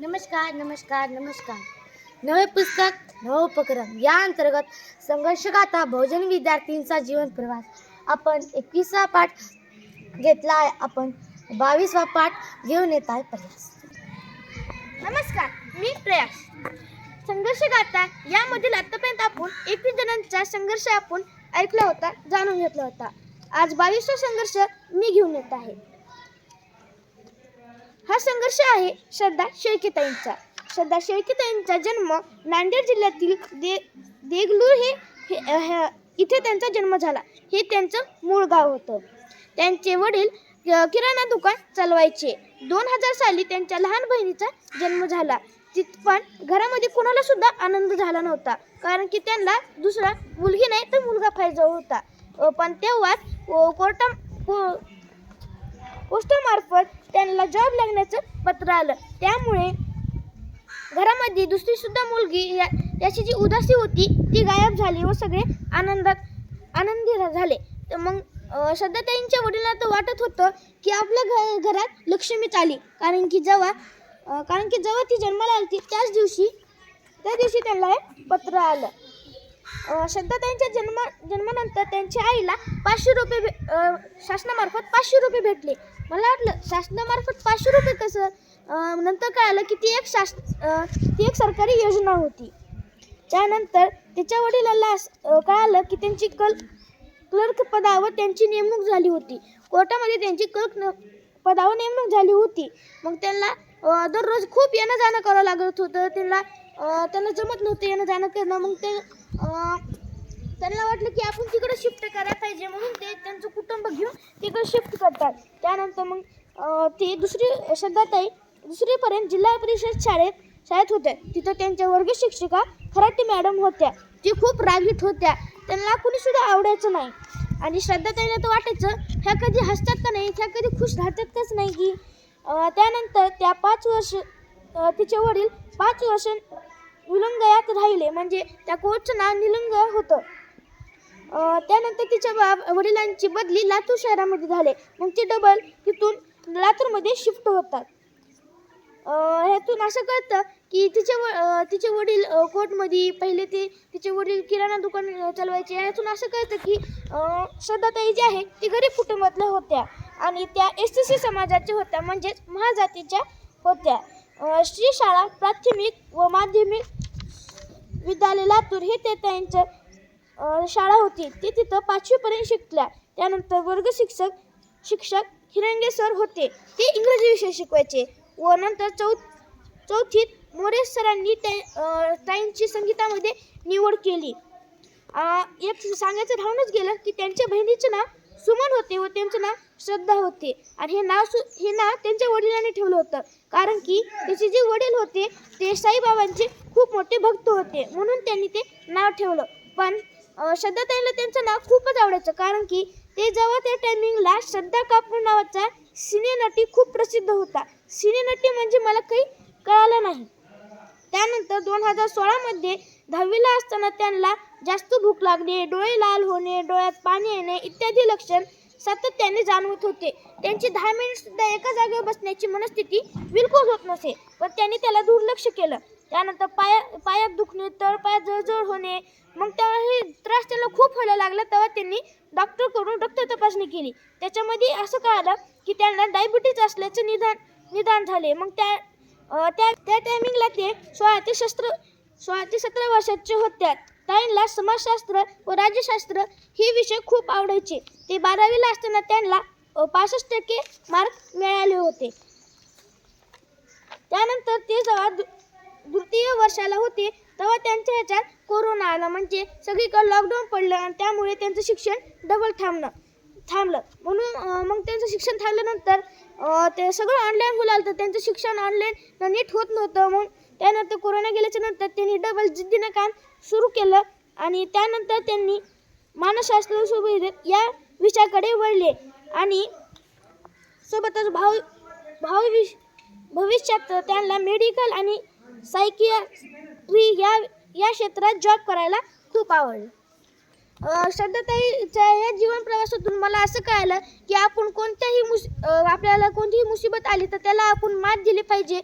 नमस्कार नमस्कार नमस्कार. नवे पुस्तक नवोपक्रम या अंतर्गत संघर्षगाथा बहुजन विद्यार्थींचा जीवन प्रवास. आपण एकवीसा पाठ घेतला आहे. आपण बावीसवा पाठ घेऊन येत आहे प्रयास. नमस्कार मी प्रयास. संघर्षगाथा यामधील आतापर्यंत आपण एकवीस जणांचा संघर्ष आपण ऐकला होता जाणून घेतला होता. आज बावीसवा संघर्ष मी घेऊन येत आहे. हा संघर्ष आहे. श्रद्धा शेळकेताईंचा. श्रद्धा शेळकेताईंचा जन्म नांदेड जिल्ह्यातील दे देगलूर हे इथे त्यांचा जन्म झाला. हे त्यांचं मूळ गाव होतं. त्यांचे वडील किराणा दुकान चालवायचे. दोन हजार साली त्यांच्या लहान बहिणीचा जन्म झाला. तिथ पण घरामध्ये कोणाला सुद्धा आनंद झाला नव्हता. कारण की त्यांना दुसरा मुलगी नाही तर मुलगा फायदा होता. पण तेव्हाच कोर्टा को- पोस्टामार्फत त्यांना जॉब लागण्याचं पत्र आलं. त्यामुळे घरामध्ये दुसरी सुद्धा मुलगी या याची जी उदासी होती ती गायब झाली व सगळे आनंदात आनंदी झाले. तर मग सध्या श्रद्धाताईंच्या वडिलांना तर वाटत होतं की आपल्या घ घरात लक्ष्मीच आली. कारण की जेव्हा कारण की जेव्हा ती जन्माला आली होती त्याच दिवशी त्या दिवशी त्यांना हे पत्र आलं. अं, श्रद्धाताईंच्या जन्मा जन्मानंतर त्यांच्या आईला पाचशे रुपये भे- शासनामार्फत पाचशे रुपये भेटले. मला वाटलं शासनामार्फत पाचशे रुपये कसं? नंतर कळालं की ती एक शास ती एक सरकारी योजना होती. त्यानंतर त्याच्या वडिलांना कळालं की त्यांची कल क्लर्क पदावर त्यांची नेमणूक झाली होती. कोर्टामध्ये त्यांची क्लर्क न पदावर नेमणूक झाली होती. मग त्यांना दररोज खूप येणं जाणं करावं लागत होतं. त्यांना त्यांना जमत नव्हतं येणं जाणं करणं. मग ते त्यांना वाटलं की आपण तिकडे शिफ्ट करायला पाहिजे म्हणून ते त्यांचं कुटुंब घेऊन तिकडे शिफ्ट करतात. त्यानंतर मग ते दुसरी श्रद्धाताई दुसरीपर्यंत जिल्हा परिषद शाळेत शाळेत होत्या. तिथं त्यांच्या वर्ग शिक्षिका खराटे मॅडम होत्या. ती खूप रागीट होत्या. त्यांना कुणीसुद्धा आवडायचं नाही. आणि श्रद्धाताईला तर वाटायचं ह्या कधी हसतात का नाही? ह्या कधी खुश राहतात काच नाही की? त्यानंतर त्या पाच वर्ष तिचे वडील पाच वर्ष विलंगयात राहिले. म्हणजे त्या कोचचं नाव निलंग होतं. त्यानंतर तिच्या वडिलांची बदली लातूर शहरामध्ये झाले. मग ते डबल तिथून लातूरमध्ये शिफ्ट होतात. ह्यातून असं कळतं की तिचे व तिचे वडील कोर्टमध्ये पहिले ते तिचे वडील किराणा दुकान चालवायचे. ह्यातून असं कळतं की श्रद्धाताई जी आहे ती गरीब कुटुंबातल्या होत्या. आणि त्या एस टी सी समाजाच्या होत्या. म्हणजेच महाजातीच्या होत्या. श्री शाळा प्राथमिक व माध्यमिक विद्यालय लातूर हे ते त्यांच्या शाळा होती. ते तिथं पाचवीपर्यंत शिकल्या. त्यानंतर वर्ग शिक्षक शिक्षक हिरंगे सर होते. ते इंग्रजी विषय शिकवायचे व नंतर चौ चौथीत मोरे सरांनी त्या संगीतामध्ये निवड केली. एक सांगायचं राहूनच गेलं की त्यांच्या बहिणीचं नाव सुमन होते व त्यांचं नाव श्रद्धा होते. आणि हे नाव सु हे नाव त्यांच्या वडिलांनी ठेवलं होतं. कारण की त्याचे जे वडील होते ते साईबाबांचे खूप मोठे भक्त होते. म्हणून त्यांनी ते नाव ठेवलं. पण श्रद्धाताईला त्यांचं नाव खूपच आवडायचं. कारण की ते जेव्हा त्या टायमिंगला श्रद्धा कापूर नावाचा सिनेनटी खूप प्रसिद्ध होता. सिनेनटी म्हणजे मला काही कळालं नाही. त्यानंतर दोन हजार सोळामध्ये दहावीला असताना त्यांना जास्त भूक लागणे डोळे लाल होणे डोळ्यात पाणी येणे इत्यादी लक्षण सातत्याने जाणवत होते. त्यांची दहा मिनिट सुद्धा एका जागेवर बसण्याची मनस्थिती बिलकुल होत नसे पण त्यांनी त्याला दुर्लक्ष केलं. त्यानंतर पाया पायात दुखणे तळपायात जळजळ होणे मग त्यावेळी त्रास त्यांना खूप व्हायला लागला तेव्हा त्यांनी डॉक्टरकडून रक्त तपासणी केली. त्याच्यामध्ये असं कळालं की त्यांना डायबिटीज असल्याचं निदान निदान झाले. मग त्या त्या त्या टायमिंगला ते सोळा ते शस्त्र सोळा ते सतरा वर्षाचे होत्या ताईंना समाजशास्त्र व राज्यशास्त्र हे विषय खूप आवडायचे. ते बारावीला असताना त्यांना पासष्ट टक्के मार्क मिळाले होते. त्यानंतर ते जेव्हा दु तृतीय वर्षाला होते तेव्हा त्यांच्या ह्याच्यात कोरोना आला. म्हणजे सगळीकडे लॉकडाऊन पडलं आणि त्यामुळे त्यांचं शिक्षण डबल थांबणं थांबलं. म्हणून मग त्यांचं शिक्षण थांबल्यानंतर ते सगळं ऑनलाईन होऊ तर त्यांचं शिक्षण ऑनलाईन नीट होत नव्हतं. मग त्यानंतर कोरोना गेल्याच्यानंतर त्यांनी डबल जिद्दीनं काम सुरू केलं आणि त्यानंतर त्यांनी मानसशास्त्र या विषयाकडे वळले. आणि सोबतच भाव भाव विष भविष्यात त्यांना मेडिकल आणि सायकियाट्री या या क्षेत्रात जॉब करायला खूप आवडलं. श्रद्धाताईच्या या जीवन प्रवासातून मला असं कळालं की आपण कोणत्याही मुस आपल्याला कोणतीही मुसीबत आली तर त्याला आपण मात दिली पाहिजे.